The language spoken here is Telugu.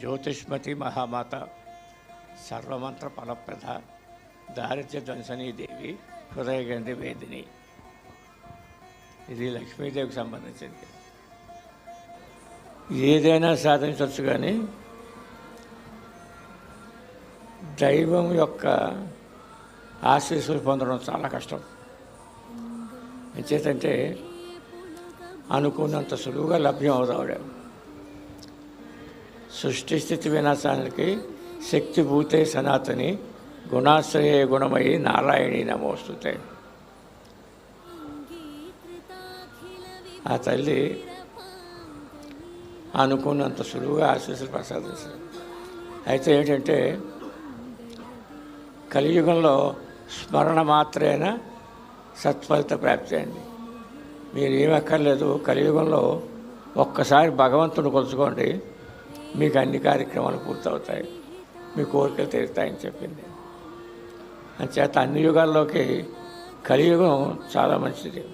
జ్యోతిష్మతి మహామాత సర్వమంత్ర ఫలప్రద దారిద్ర్య ధ్వంసనీ దేవి హృదయగంధి వేదిని. ఇది లక్ష్మీదేవికి సంబంధించింది. ఏదైనా సాధించవచ్చు కానీ దైవం యొక్క ఆశీస్సులు పొందడం చాలా కష్టం. ఎంచేతంటే అనుకున్నంత సులువుగా లభ్యం అవుతాడు సృష్టి స్థితి వినాశానికి శక్తిభూతే సనాతని గుణాశ్రయ గుణమయి నారాయణి నమోస్తుతే. ఆ తల్లి అనుకున్నంత సులువుగా ఆశీస్సులు ప్రసాదించారు అయితే ఏంటంటే కలియుగంలో స్మరణ మాత్రేన సత్ఫలిత ప్రాప్తి అండి. మీరు ఏమక్కర్లేదు కలియుగంలో ఒక్కసారి భగవంతుని కొలుచుకోండి. మీకు అన్ని కార్యక్రమాలు పూర్తవుతాయి. మీ కోరికలు తీరుతాయని చెప్పింది. అంచేత అన్ని యుగాల్లోకి కలియుగం చాలా మంచిది.